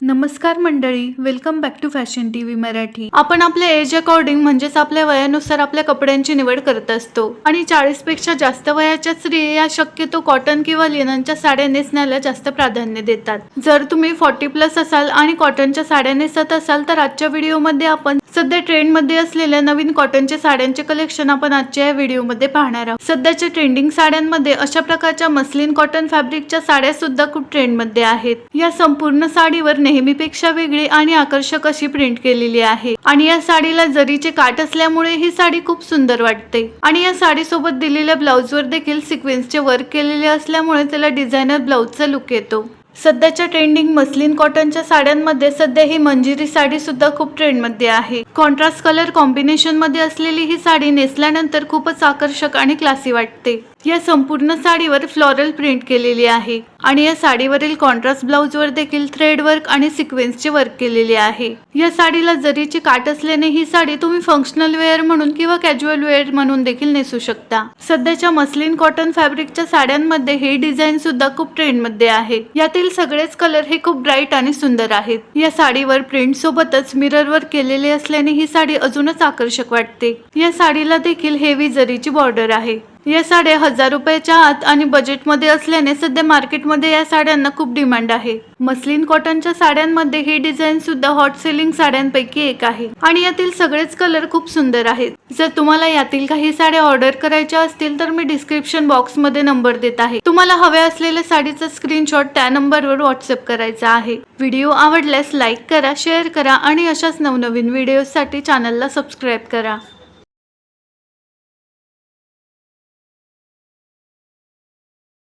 नमस्कार मंडळी welcome back to fashion T V Marathi. आपण आपल्या एज अकॉर्डिंग म्हणजेच आपल्या वयानुसार आपल्या कपड्यांची निवड करत असतो. आणि चाळीसपेक्षा जास्त वयाच्या स्त्रिया शक्यतो कॉटन किंवा लिननच्या साड्या नेसण्याला जास्त प्राधान्य देतात. जर तुम्ही फॉर्टी प्लस असाल आणि कॉटनच्या साड्या नेसत असाल तर आजच्या व्हिडिओमध्ये आपण सध्या ट्रेंडमध्ये असलेल्या नवीन कॉटनच्या साड्यांचे कलेक्शन आपण आजच्या या व्हिडिओमध्ये पाहणार आहोत. सध्याच्या ट्रेंडिंग साड्यांमध्ये अशा प्रकारच्या मस्लिन कॉटन फॅब्रिकच्या साड्या सुद्धा खूप ट्रेंडमध्ये आहेत. या संपूर्ण साडीवर नेहमीपेक्षा वेगळी आणि आकर्षक अशी प्रिंट केलेली आहे. आणि या साडीला जरीचे काठ असल्यामुळे ही साडी खूप सुंदर वाटते. आणि या साडीसोबत दिलेल्या ब्लाऊजवर देखील सिक्वेन्सचे वर्क केलेले असल्यामुळे त्याला डिझायनर ब्लाऊजचा लुक येतो. सध्याच्या ट्रेंडिंग मस्लिन कॉटनच्या साड्यांमध्ये सध्या ही मंजिरी साडी सुद्धा खूप ट्रेंडमध्ये आहे. कॉन्ट्रास्ट कलर कॉम्बिनेशनमध्ये असलेली ही साडी नेसल्यानंतर खूपच आकर्षक आणि क्लासी वाटते. या संपूर्ण साडीवर फ्लॉरल प्रिंट केलेली आहे. आणि या साडीवरील कॉन्ट्रास्ट ब्लाउजवर देखील थ्रेड वर्क आणि सिक्वेन्सचे वर्क केलेले आहे. या साडीला जरीची काट असल्याने ही साडी तुम्ही फंक्शनल वेअर म्हणून किंवा कॅज्युअल वेअर म्हणून देखील नेसू शकता. सध्याच्या मस्लिन कॉटन फॅब्रिकच्या साड्यांमध्ये हे डिझाईन सुद्धा खूप ट्रेंडमध्ये आहे. यातील सगळेच कलर हे खूप ब्राईट आणि सुंदर आहेत. या साडीवर प्रिंट सोबतच मिरर वर केलेले असल्याने ही साडी अजूनच आकर्षक वाटते. या साडीला देखील हेवी जरीची बॉर्डर आहे. या साड्या हजार रुपयाच्या आत आणि बजेटमध्ये असल्याने सध्या मार्केटमध्ये या साड्यांना खूप डिमांड आहे. मस्लिन कॉटनच्या साड्यांमध्ये ही डिझाईन सुद्धा हॉट सेलिंग साड्यांपैकी एक आहे. आणि यातील सगळेच कलर खूप सुंदर आहेत. जर तुम्हाला यातील काही साड्या ऑर्डर करायच्या असतील तर मी डिस्क्रिप्शन बॉक्समध्ये नंबर देत आहे. तुम्हाला हव्या असलेल्या साडीचा स्क्रीनशॉट त्या नंबरवर व्हॉट्सअप करायचा आहे. व्हिडिओ आवडल्यास लाईक करा शेअर करा आणि अशाच नवनवीन व्हिडिओसाठी चॅनलला सबस्क्राईब करा.